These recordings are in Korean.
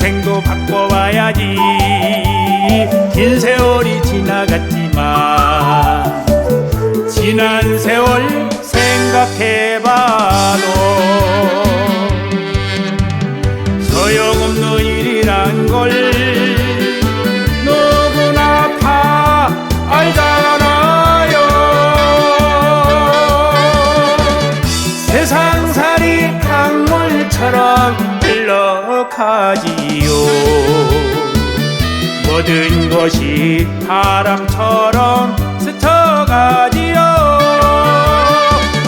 인생도 바꿔봐야지. 긴 세월이 지나갔지만 지난 세월 생각해봐도 소용없는 일이란 걸 누구나 다 알잖아요. 세상살이 강물처럼 흘러가지요 모든 것이 바람처럼 스쳐가지요.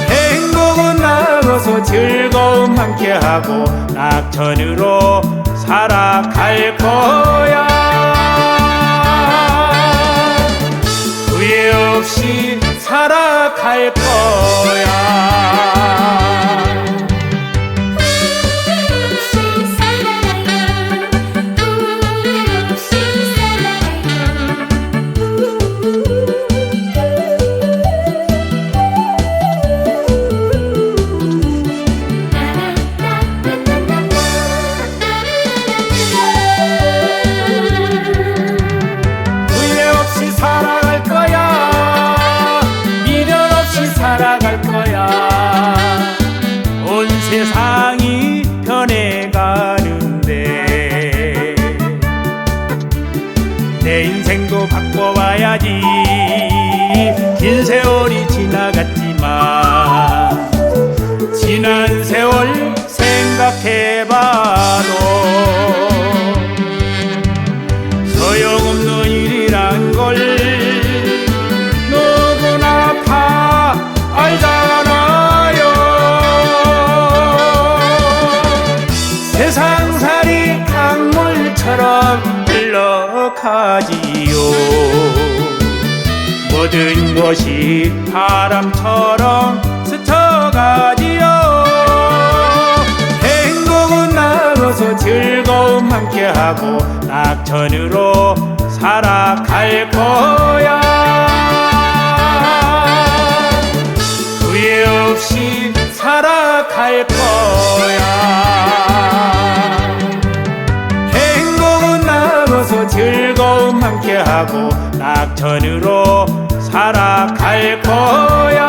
행복은 나가서 즐거움 함께하고 낙천으로 살아갈 거야. 후회 없이 살아갈 거야 세상살이 강물처럼 흘러가지요. 모든 것이 바람처럼 스쳐가지요. 행복은 나가서 즐거움 함께하고 낙천으로 살아갈 거야. 후회 없이 살아갈 거야 함께하고 낙천으로 살아갈 거야